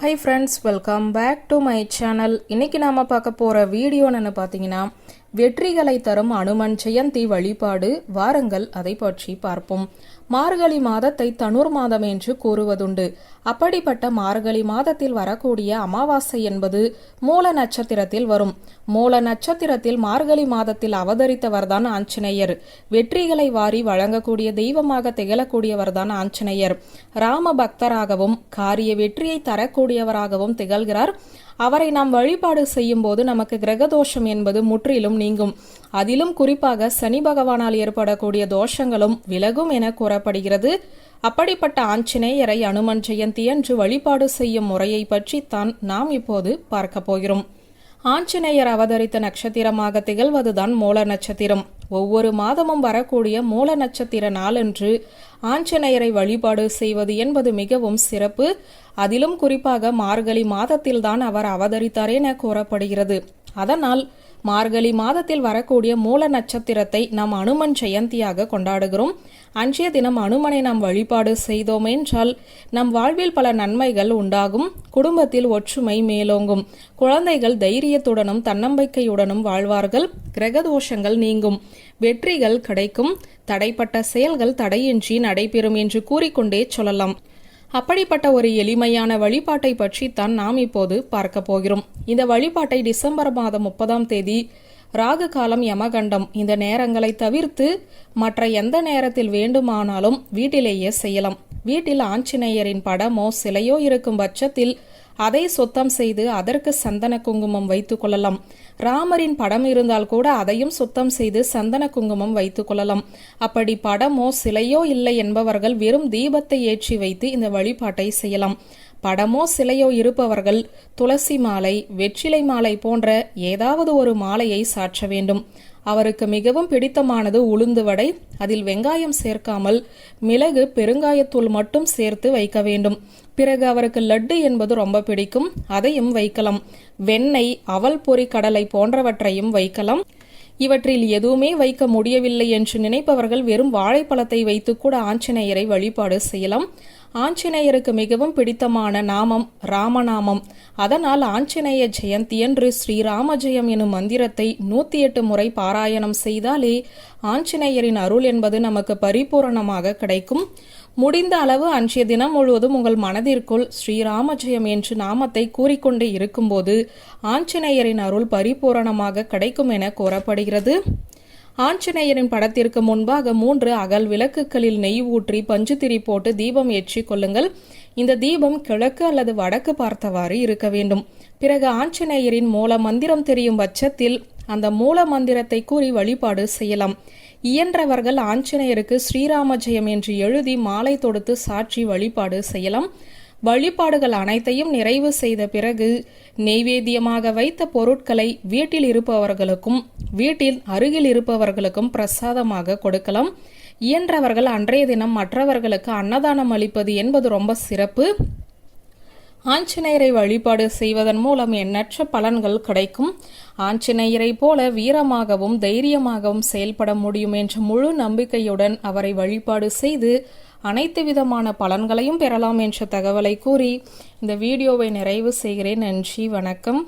Hi friends welcome back to my channel இன்னைக்கு நாம பார்க்க போற வீடியோன்னு பார்த்தீங்கன்னா வெற்றிகளை தரும் அனுமன் ஜெயந்தி வழிபாடு வாரங்கள் அதை பற்றி பார்ப்போம். மார்கழி மாதத்தை தனுர் மாதம் என்று கூறுவதுண்டு. அப்படிப்பட்ட மார்கழி மாதத்தில் வரக்கூடிய அமாவாசை என்பது மூல நட்சத்திரத்தில் வரும். மூல நட்சத்திரத்தில் மார்கழி மாதத்தில் அவதரித்தவர்தான் ஆஞ்சநேயர். வெற்றிகளை வாரி வழங்கக்கூடிய தெய்வமாக திகழக்கூடியவர்தான் ஆஞ்சநேயர். ராம பக்தராகவும் காரிய வெற்றியை தரக்கூடியவராகவும் திகழ்கிறார். அவரை நாம் வழிபாடு செய்யும் போது நமக்கு கிரகதோஷம் என்பது முற்றிலும் நீங்கும். அதிலும் குறிப்பாக சனி பகவானால் ஏற்படக்கூடிய தோஷங்களும் விலகும் என கூறப்படுகிறது. அப்படிப்பட்ட ஆஞ்சநேயரை அனுமன் ஜெயந்தி என்று வழிபாடு செய்யும் முறையை தான் நாம் இப்போது பார்க்க போகிறோம். ஆஞ்சநேயர் அவதரித்த நட்சத்திரமாக திகழ்வதுதான் மூல நட்சத்திரம். ஒவ்வொரு மாதமும் வரக்கூடிய மூல நட்சத்திர நாளன்று ஆஞ்சநேயரை வழிபாடு செய்வது என்பது மிகவும் சிறப்பு. அதிலும் குறிப்பாக மார்கழி மாதத்தில்தான் அவர் அவதரித்தார் என கூறப்படுகிறது. அதனால் மார்கழி மாதத்தில் வரக்கூடிய மூல நட்சத்திரத்தை நாம் அனுமன் ஜெயந்தியாக கொண்டாடுகிறோம். அன்றைய தினம் அனுமனை நாம் வழிபாடு செய்தோம் என்றால் நம் வாழ்வில் பல நன்மைகள் உண்டாகும். குடும்பத்தில் ஒற்றுமை மேலோங்கும். குழந்தைகள் தைரியத்துடனும் தன்னம்பிக்கையுடனும் வாழ்வார்கள். கிரகதோஷங்கள் நீங்கும். வெற்றிகள் கிடைக்கும். தடைப்பட்ட செயல்கள் தடையின்றி நடைபெறும் என்று கூறிக்கொண்டே சொல்லலாம். அப்படிப்பட்ட ஒரு எளிமையான வழிபாட்டை பற்றி தான் நாம் இப்போது பார்க்க போகிறோம். இந்த வழிபாட்டை டிசம்பர் மாதம் முப்பதாம் தேதி ராகு காலம் யமகண்டம். இந்த நேரங்களை தவிர்த்து மற்ற எந்த நேரத்தில் வேண்டுமானாலும் வீட்டிலேயே செய்யலாம். வீட்டில் ஆஞ்சநேயரின் படமோ சிலையோ இருக்கும் பட்சத்தில் அதை சுத்தம் செய்து அதற்கு சந்தன குங்குமம் வைத்துக் கொள்ளலாம். ராமரின் படம் இருந்தால் கூட அதையும் சுத்தம் செய்து சந்தன குங்குமம் வைத்துக் கொள்ளலாம். அப்படி படமோ சிலையோ இல்லை என்பவர்கள் வெறும் தீபத்தை ஏற்றி வைத்து இந்த வழிபாட்டை செய்யலாம். படமோ சிலையோ இருப்பவர்கள் துளசி மாலை வெற்றிலை மாலை போன்ற ஏதாவது ஒரு மாலையை சாற்ற வேண்டும். அவருக்கு மிகவும் பிடித்தமானது உளுந்து வடை அதில் வெங்காயம் சேர்க்காமல் மிளகு பெருங்காயத்தூள் மட்டும் சேர்த்து வைக்க வேண்டும். பிறகு அவருக்கு லட்டு என்பது ரொம்ப பிடிக்கும் அதையும் வைக்கலாம். வெண்ணெய் அவல் பொறி கடலை போன்றவற்றையும் வைக்கலாம். இவற்றில் எதுவுமே வைக்க முடியவில்லை என்று நினைப்பவர்கள் வெறும் வாழைப்பழத்தை வைத்து கூட ஆஞ்சநேயரை வழிபாடு செய்யலாம். ஆஞ்சநேயருக்கு மிகவும் பிடித்தமான நாமம் ராமநாமம். அதனால் ஆஞ்சநேய ஜெயந்தி என்று ஸ்ரீராம ஜெயம் எனும் மந்திரத்தை நூத்தி எட்டு முறை பாராயணம் செய்தாலே ஆஞ்சநேயரின் அருள் என்பது நமக்கு பரிபூரணமாக கிடைக்கும். முடிந்த அளவு அன்றைய தினம் முழுவதும் உங்கள் மனதிற்குள் ஸ்ரீராமஜெயம் என்று நாமத்தை கூறிக்கொண்டே இருக்கும்போது ஆஞ்சநேயரின் அருள் பரிபூரணமாக கிடைக்கும் என கூறப்படுகிறது. ஆஞ்சநேயரின் படத்திற்கு முன்பாக மூன்று அகல் விளக்குகளில் நெய் ஊற்றி பஞ்சுத்திரி போட்டு தீபம் ஏற்றி கொள்ளுங்கள். இந்த தீபம் கிழக்கு அல்லது வடக்கு பார்த்தவாறு இருக்க வேண்டும். பிறகு ஆஞ்சநேயரின் மூல மந்திரம் தெரியும் பட்சத்தில் அந்த மூல மந்திரத்தை கூறி வழிபாடு செய்யலாம். இயன்றவர்கள் ஆஞ்சநேயருக்கு ஸ்ரீராம ஜெயம் என்று எழுதி மாலை தொடுத்து சாட்சி வழிபாடு செய்யலாம். வழிபாடுகள் அனைத்தையும் நிறைவு செய்த பிறகு நெய்வேத்தியமாக வைத்த பொருட்களை வீட்டில் இருப்பவர்களுக்கும் வீட்டில் அருகில் இருப்பவர்களுக்கும் பிரசாதமாக கொடுக்கலாம். இயன்றவர்கள் அன்றைய தினம் மற்றவர்களுக்கு அன்னதானம் அளிப்பது என்பது ரொம்ப சிறப்பு. ஆஞ்சநேயரை வழிபாடு செய்வதன் மூலம் எண்ணற்ற பலன்கள் கிடைக்கும். ஆஞ்சநேயரை போல வீரமாகவும் தைரியமாகவும் செயல்பட முடியும் என்ற முழு நம்பிக்கையுடன் அவரை வழிபாடு செய்து அனைத்து விதமான பலன்களையும் பெறலாம் என்ற தகவலை கூறி இந்த வீடியோவை நிறைவு செய்கிறேன். நன்றி வணக்கம்.